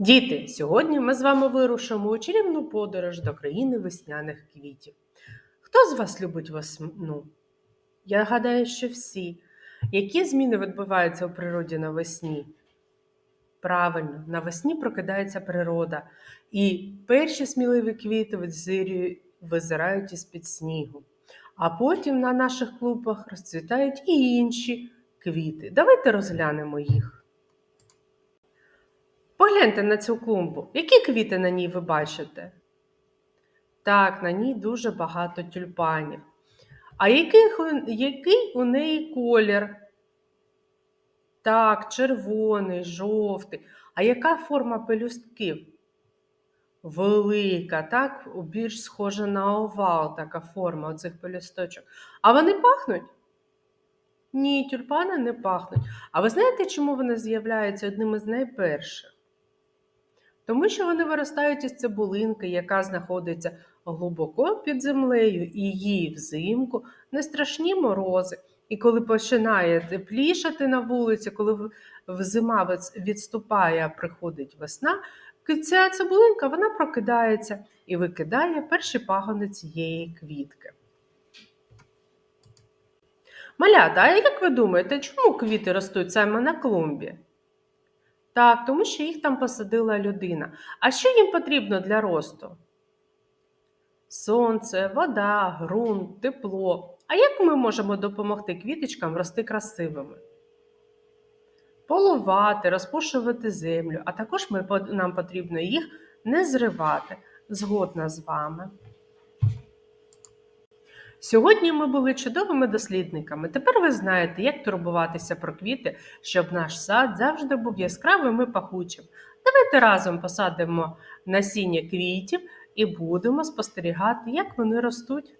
Діти, сьогодні ми з вами вирушимо у чарівну подорож до країни весняних квітів. Хто з вас любить весну? Я гадаю, що всі. Які зміни відбуваються у природі навесні? Правильно, навесні прокидається природа, і перші сміливі квіти визирають із-під снігу. А потім на наших клумбах розцвітають і інші квіти. Давайте розглянемо їх. Погляньте на цю клумбу. Які квіти на ній ви бачите? Так, на ній дуже багато тюльпанів. А який, який у неї колір? Так, червоний, жовтий. А яка форма пелюстків? Велика, так, більш схожа на овал, така форма оцих пелюсточок. А вони пахнуть? Ні, тюльпани не пахнуть. А ви знаєте, чому вони з'являються одним із найперших? Тому що вони виростають із цибулинки, яка знаходиться глибоко під землею, і їй взимку не страшні морози. І коли починає теплішати на вулиці, коли зима відступає, приходить весна, ця цибулинка вона прокидається і викидає перші пагони цієї квітки. Малята, а як ви думаєте, чому квіти ростуть саме на клумбі? Так, тому що їх там посадила людина. А що їм потрібно для росту? Сонце, вода, ґрунт, тепло. А як ми можемо допомогти квіточкам рости красивими? Поливати, розпушувати землю, а також ми, нам потрібно їх не зривати. Згодна з вами. Сьогодні ми були чудовими дослідниками. Тепер ви знаєте, як турбуватися про квіти, щоб наш сад завжди був яскравим і пахучим. Давайте разом посадимо насіння квітів і будемо спостерігати, як вони ростуть.